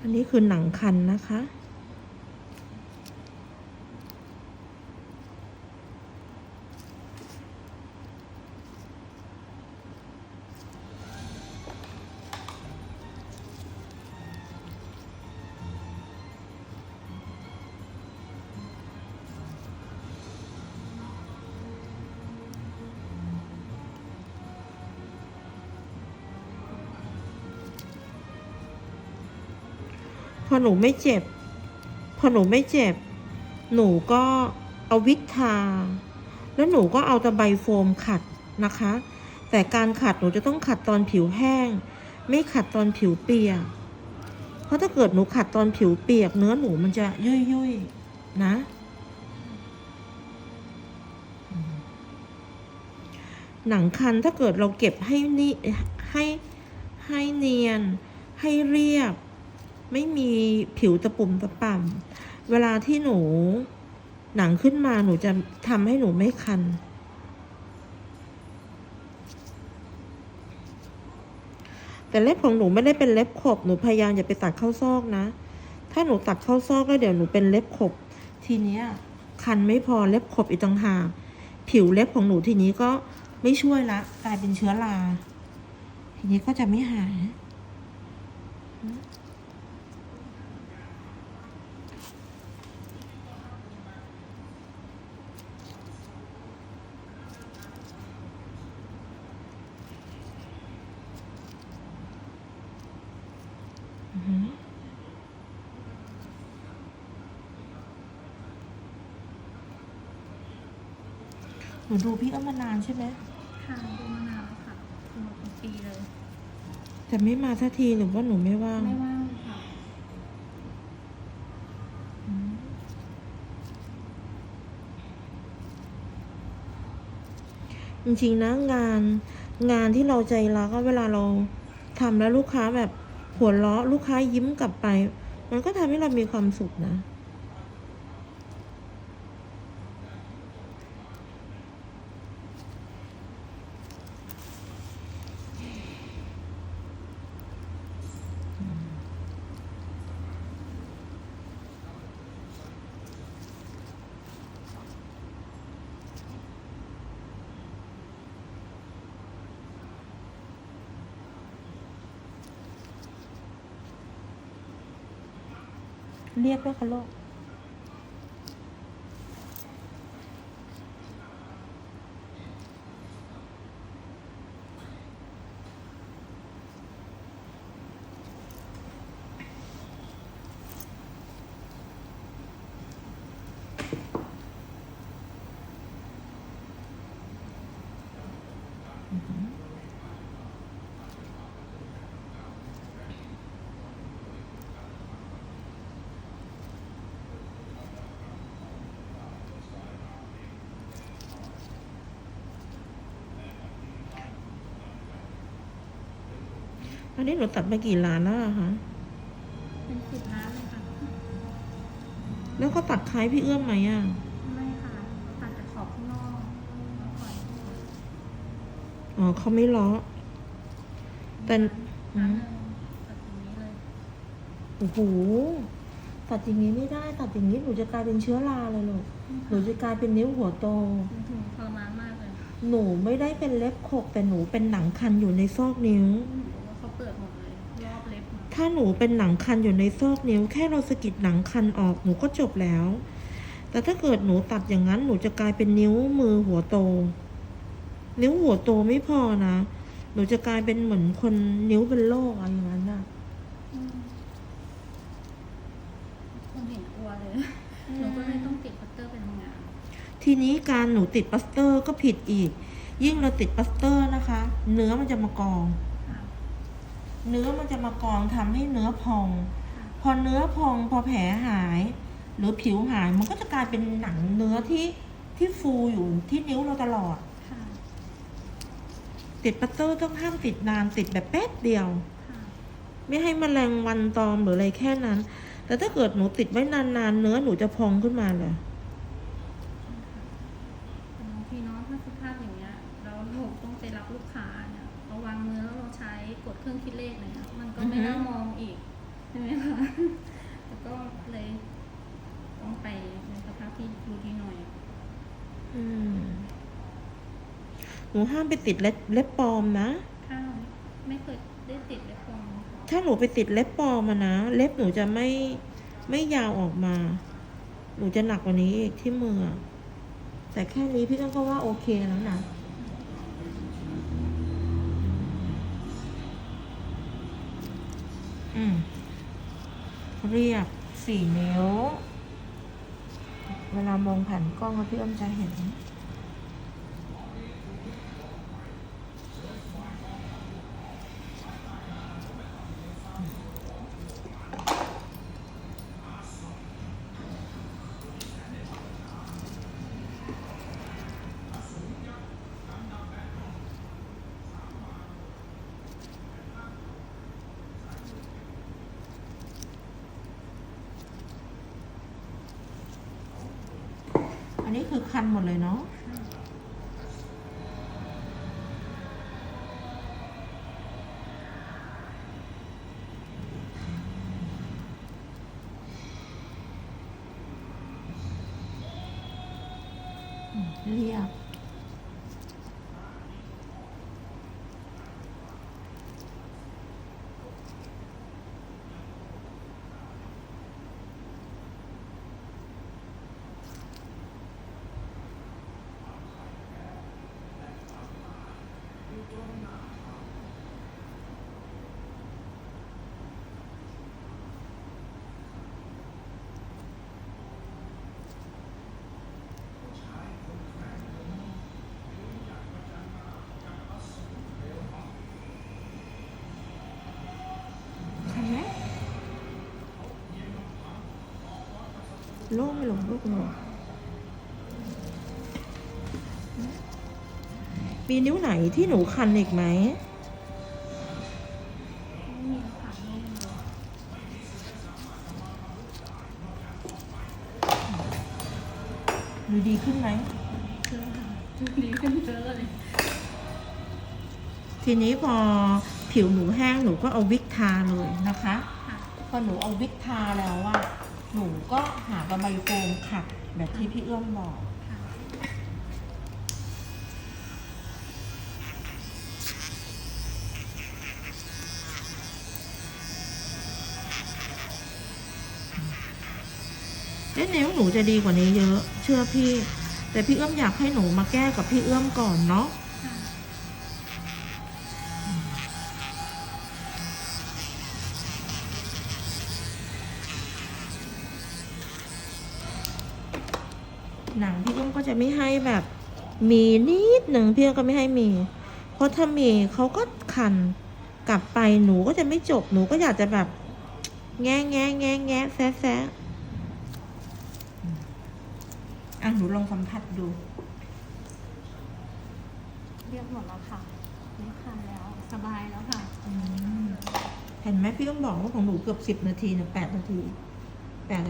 อันนี้คือหนังคันนะคะ หนูไม่เจ็บ พอหนูไม่เจ็บ หนูก็เอาวิกทา แล้วหนูก็เอาตะไบโฟมขัดนะคะ แต่การขัดหนูจะต้องขัดตอนผิวแห้ง ไม่ขัดตอนผิวเปียก เพราะถ้าเกิดหนูขัดตอนผิวเปียก เนื้อหนูมันจะยุ่ยยุยนะหนังคันถ้าเกิดเราเก็บให้นี่ให้ให้เนียนให้เรียบ ไม่มีผิวตะปุ่มตะป่ำเวลาที่หนูหนังขึ้นมาหนูจะทำให้หนูไม่คัน แต่เล็บของหนูไม่ได้เป็นเล็บขบหนูพยายามอย่าไปตัดเข้าซอกนะ ถ้าหนูตัดเข้าซอกแล้วเดี๋ยวหนูเป็นเล็บขบ ทีเนี้ยคันไม่พอเล็บขบอีกต่างหากผิวเล็บของหนูทีนี้ก็ไม่ช่วยละกลายเป็นเชื้อราทีนี้ก็จะไม่หาย หนูดูพี่อ้อมมานานใช่ไหมค่ะดูมานานแล้วค่ะคือมาเป็นปีเลย แต่ไม่มาสักทีหรือว่าหนูไม่ว่างไม่ว่างเลยค่ะอืมจริงๆนะงานงานที่เราใจรักก็เวลาเราทำแล้วลูกค้าแบบหัวเราะลูกค้ายิ้มกลับไป มันก็ทำให้เรามีความสุขนะ เรียกด้วยคะลูก อันนี้หนูตัดมากี่ล้านแล้วอะคะเป็นสิบล้านเลยค่ะ แล้วก็ตัดคล้ายพี่เอื้อมไหมอะไม่ค่ะ ตัดจากขอบข้างนอกแล้วปล่อยอ๋อเขาไม่ล้อ แต่ครั้งหนึ่งตัดตรงนี้เลย โอ้โหตัดอย่างนี้ไม่ได้ตัดอย่างนี้หนูจะกลายเป็นเชื้อราเลยลูกหนูจะกลายเป็นนิ้วหัวโต มันถึงทรมานมากเลยหนูไม่ได้เป็นเล็บขบแต่หนูเป็นหนังคันอยู่ในซอกนิ้วหนูบอก ถ้าหนูเป็นหนังคันอยู่ในซอกนิ้ว แค่เราสะกิดหนังคันออกหนูก็จบแล้ว แต่ถ้าเกิดหนูตัดอย่างนั้นหนูจะกลายเป็นนิ้วมือหัวโต นิ้วหัวโตไม่พอนะ หนูจะกลายเป็นเหมือนคนนิ้วเป็นโรคอะไรอย่างนั้นน่ะอืมคนเห็นกลัวเลย หนูก็เลยต้องติดพัตเตอร์ไปทำงาน ทีนี้การหนูติดปลัสเตอร์ก็ผิดอีก ยิ่งเราติดปลัสเตอร์นะคะ เนื้อมันจะมากองค่ะ เนื้อมันจะมากองทำให้เนื้อพองค่ะพอเนื้อพองพอแผลหาย หรือผิวหายมันก็จะกลายเป็นหนังเนื้อที่ที่ฟูอยู่ที่นิ้วเราตลอดค่ะติดปลัสเตอร์ต้องห้ามติดนานติดแบบแป๊บเดียวค่ะไม่ให้มแมลงวันตอมหรืออะไรแค่นั้น แต่ถ้าเกิดหนูติดไว้นานๆเนื้อหนูจะพองขึ้นมาเลย แต่บางทีเนาะถ้าสภาพอย่างเงี้ยเราหนูต้องไปรับลูกค้าเนี่ยเราวางมือแล้วเราใช้ก ดเครื่องคิดเลขอะไรเงี้ยมันก็ไม่น่ามองอีกใช่ไหมคะแล้วก็เลยต้องไปในสภาพที่ดูดีหน่อยอืมหนูห้ามไปติดเล็บเล็บปลอมนะข้าวไม่เคยได้ติดเลยฟองถ้าหนูไปติดเล็บปลอมมานะเล็บหนูจะไม่ไม่ยาวออกมา หนูจะหนักกว่านี้อีกที่มืออะแต่แค่นี้พี่ต้องก็ว่าโอเคแล้วนะ เรียบสี่นิ้ว เวลามองผ่านกล้องพี่อ้อมจะเห็น อันนี้คือคันหมดเลยเนาะเรียบ ใช่ไหม โล่งไม่หลงลูกหนูมีนิ้วไหนที่หนูคันอีกไหมไม่มีขาโล่งเลยดูดีขึ้นไหมเยอะค่ะดีขึ้นเยอะเลย ทีนี้พอผิวหนูแห้งหนูก็เอาวิกทาเลยนะคะค่ะพอหนูเอาวิกทาแล้วอะ หนูก็หากระไบโฟมขัดแบบที่พี่เอื้อมบอกเอ๊ะนิ้วหนูจะดีกว่านี้เยอะ เชื่อพี่ แต่พี่เอื้อมอยากให้หนูมาแก้กับพี่เอื้อมก่อนเนาะ หนังพี่เอื้อมก็จะไม่ให้แบบมีนิดหนึ่งพี่เอื้อมก็ไม่ให้มี เพราะถ้ามีเขาก็คันกลับไปหนูก็จะไม่จบหนูก็อยากจะแบบ แง่แง่แง่แง่แซะแซะอืมอะหนูลองสัมผัสดู เรียบหมดแล้วค่ะไม่คันแล้วสบายแล้วค่ะอืมเห็นไหมพี่ต้องบอกว่าของหนูเกือบสิบนาทีนะแปดนาทีแปด